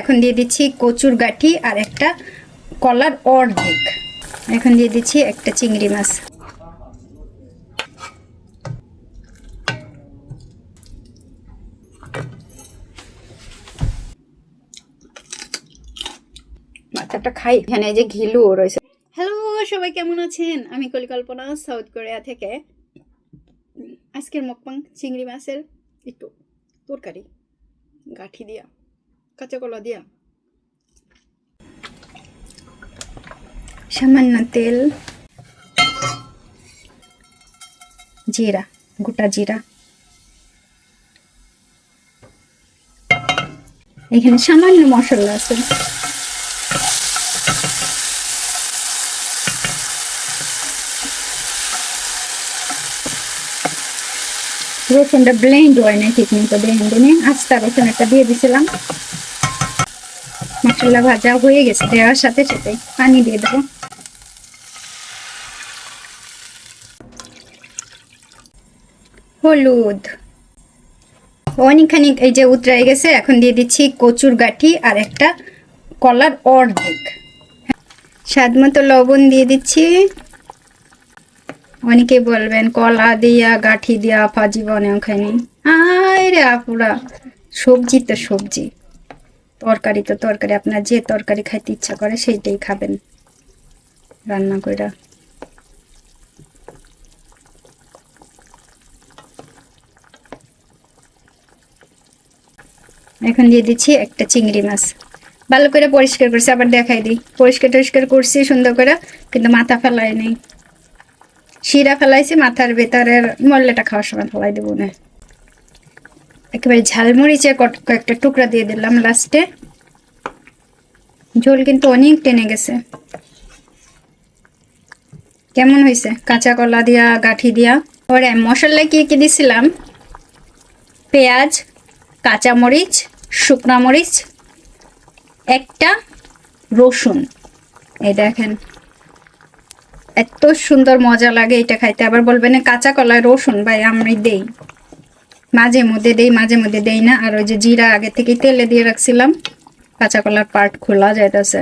এখন দিয়ে দিচ্ছি কচুর গাঠি আর একটা কলার অর্ধেক। এখন দিয়ে দিচ্ছি একটা চিংড়ি মাছ। মাথাটা খাই, এখানে যে ঘিলু রয়েছে। হ্যালো, সবাই কেমন আছেন? আমি কলিকল্পনা, সাউথ কোরিয়া থেকে। আজকের মকপাং চিংড়ি মাছের একটু তরকারি, গাঠি দিয়া। কাঁচা কলা দিয়া। সামান্য তেল, জিরা, গোটা জিরা। এখানে সামান্য মশলা আছে। রসুনটা ব্লেন্ড হয় না ঠিক মতো ব্লেন্ড নিয়ে আস্তা রসুন একটা দিয়ে দিছিলাম। মশলা ভাজা হয়ে গেছে দেওয়ার সাথে সাথে পানি দিয়ে দেবো। হলুদ। অনেকখানি এই যে উতরাই গেছে, এখন দিয়ে দিচ্ছি কচুর গাঠি আর একটা কলার অর্ধেক। স্বাদ মতো লবণ দিয়ে দিচ্ছি। অনেকে বলবেন, কলা দিয়া, গাঠি দিয়া, আপা জীবনে খাইনি আয় রে আপুরা, সবজি তো সবজি। তরকারি তো তরকারি, আপনার যে তরকারি খাইতে ইচ্ছা করে সেইটাই খাবেন। রান্না কইরা। এখন দিয়ে দিচ্ছি একটা চিংড়ি মাছ। ভালো করে পরিষ্কার করছি, আবার দেখাই দিই। পরিষ্কার টরিষ্কার করছি, সুন্দর করে, কিন্তু মাথা ফেলাই শিরা ফেলাইছি, মাথার ভেতরের মল্লাটা খাওয়ার সময় ফেলাই দেবো না। একেবারে ঝালমরিচে কয়েকটা টুকরা দিয়ে দিলাম লাস্টে। ঝোল কিন্তু অনেক টেনে গেছে। কেমন হয়েছে? কাঁচা কলা দিয়া, গাঠি দিয়া? ওরে মশলায় কি কি দিছিলাম? পেঁয়াজ, কাঁচামরিচ শুকনা মরিচ একটা রসুন। এই দেখেন, এত সুন্দর মজা লাগে এটা খাইতে। আবার বলবেন কাঁচা কলায় রসুন ভাই, আমি দেই। মাঝে মধ্যে দেই, মাঝে মধ্যে দেই না। আর ওই যে জিরা আগে থেকে তেলে দিয়ে রাখছিলাম, কাঁচা কলার পার্ট খোলা যাইতেছে।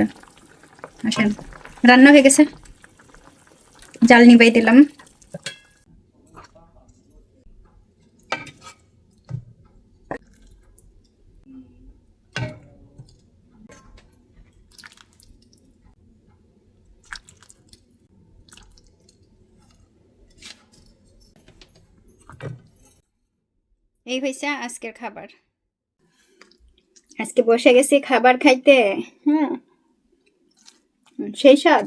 আসেন, রান্না হয়ে গেছে। জাল নিবাই দিলাম। এই হয়েছে আজকের খাবার। আজকে বসে গেছি খাবার খাইতে হ্যাঁ সেই স্বাদ।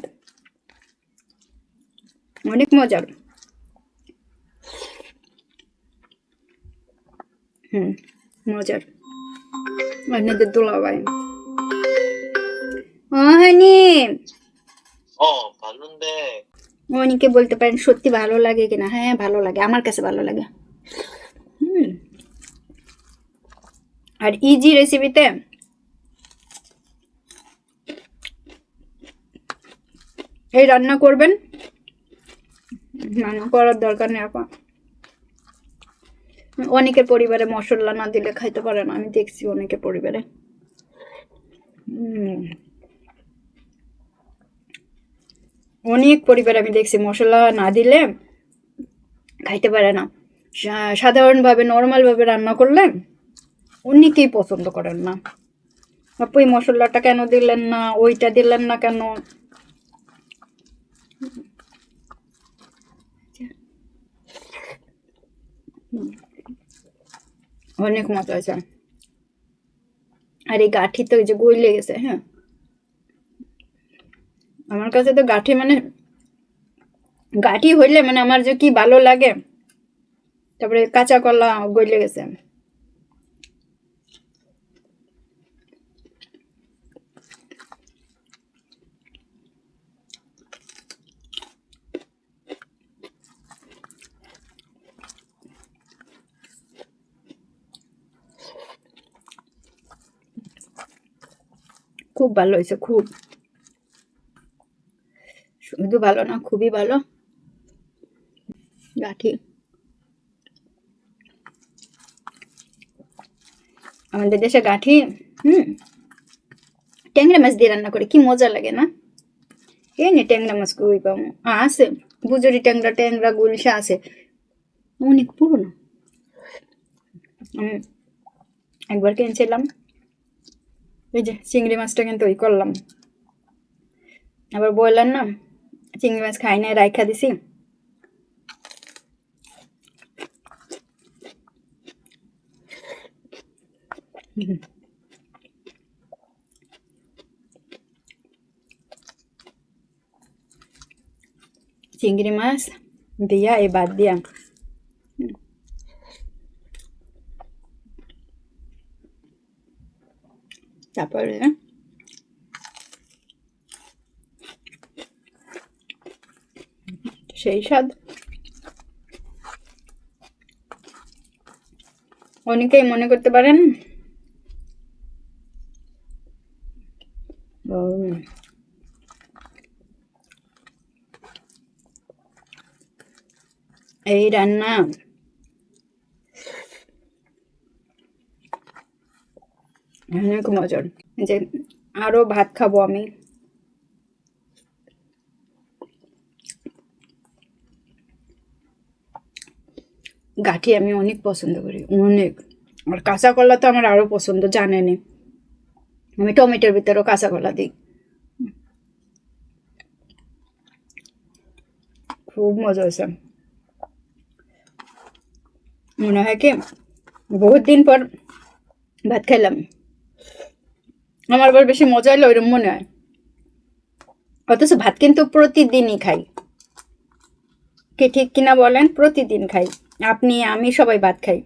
অনেক মজার। হম মজার। অন্যদের দুলাবাই অহানি অনিকে বলতে পারেন সত্যি ভালো লাগে কিনা? হ্যাঁ ভালো লাগে আমার কাছে ভালো লাগে। আর ইজি রেসিপিতে এই রান্না করবেন। রান্না করার দরকার নেই আপা। অনেকের পরিবারে মশলা না দিলে খাইতে পারে না, আমি দেখছি অনেকের পরিবারে। অনেক পরিবারে আমি দেখছি মশলা না দিলে খাইতে পারে না। সাধারণভাবে নর্মালভাবে রান্না করলে অনেকেই পছন্দ করেন না। আপু, এই মশলাটা কেন দিলেন না? ওইটা দিলেন না কেন? অনেক মজা আছে। আর এই গাঠি তো যে গইলে গেছে হ্যাঁ? আমার কাছে তো গাঠি মানে গাঠি হইলে মানে আমার যে কি ভালো লাগে, তারপরে কাঁচা কলা গইলে গেছে। খুব ভালো হয়েছে, খুব। শুধু ভালো না, খুবই ভালো। গাঠি আমাদের দেশে গাঠি, হুম? ট্যাংরা মাছ দিয়ে রান্না করে, কি মজা লাগে না? এই নে ট্যাংরা মাছ কই পাবো আছে। বুজুরি ট্যাংরা ট্যাংরা, গুলশা আছে। অনেক পুরনো। একবার কিনছিলাম। এই যে চিংড়ি মাছটা কিন্তু ওই করলাম। আবার বললাম না, চিংড়ি মাছ খাই না রাইখা দিছি। চিংড়ি মাছ দিয়া এই বাদ দিয়া। তারপরে সেই স্বাদ। অনেকেই মনে করতে পারেন এই রান্না অনেক মজার যে আরও ভাত খাব আমি। গাঠি আমি অনেক পছন্দ করি, অনেক। আর কাঁচা কলা তো আমার আরও পছন্দ জানেনি আমি টমেটোর ভিতরেও কাঁচা কলা দিই। খুব মজা হয়েছে। মনে হয় কি, বহুত দিন পর ভাত খাইলাম। আমার আবার বেশি মজা হলো ওইরকম মনে হয়। অথচ ভাত কিন্তু প্রতিদিনই খাই। কি ঠিক কিনা বলেন, প্রতিদিন খাই। আপনি, আমি সবাই ভাত খাই।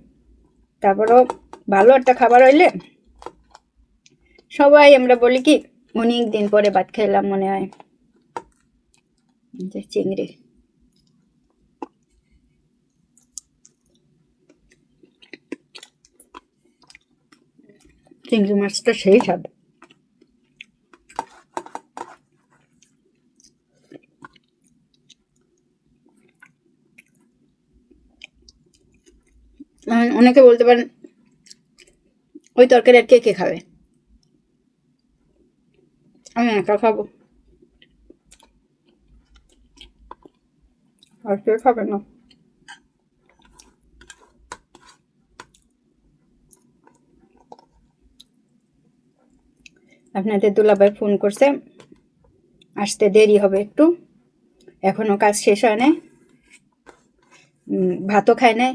তারপরও ভালো একটা খাবার হইলে সবাই আমরা বলি কি, অনেক দিন পরে ভাত খাইলাম মনে হয়। চিংড়ি। চিংড়ি মাছটা সেই স্বাদ। অনেকে বলতে পারেন ওই তরকারি আর কে কে খাবে? আমি একা খাব। আর কে খাবে না? আপনাদের দুলাভাই ফোন করছে, আসতে দেরি হবে একটু। এখনও কাজ শেষ হয় নাই। ভাতও খায় নাই।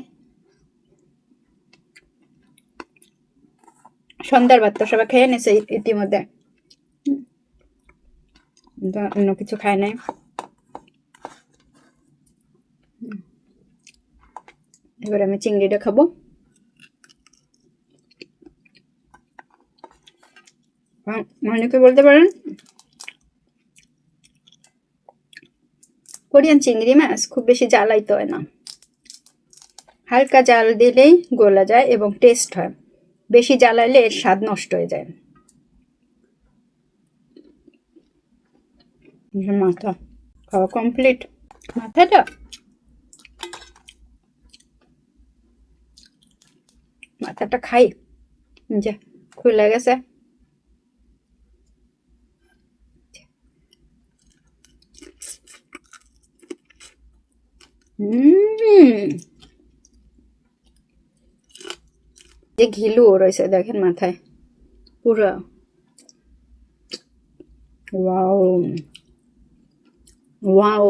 সন্ধ্যার ভাত তো সবাই খেয়ে নিয়েছে ইতিমধ্যে। অন্য কিছু খায় নাই। এবার আমি চিংড়িটা খাব। অনেকে বলতে পারেন? কোরিয়ান চিংড়ি মাছ খুব বেশি জ্বালাইতে হয় না। হালকা জাল দিলেই গলা যায় এবং টেস্ট হয়। বেশি জ্বালালে এর স্বাদ নষ্ট হয়ে যায়। মাথা। খাওয়া কমপ্লিট মাথাটা? মাথাটা খাই। যা, খুলে গেছে। হুম যে ঘিলু রয়েছে দেখেন মাথায়। পুরো। ওয়াও। ওয়াও।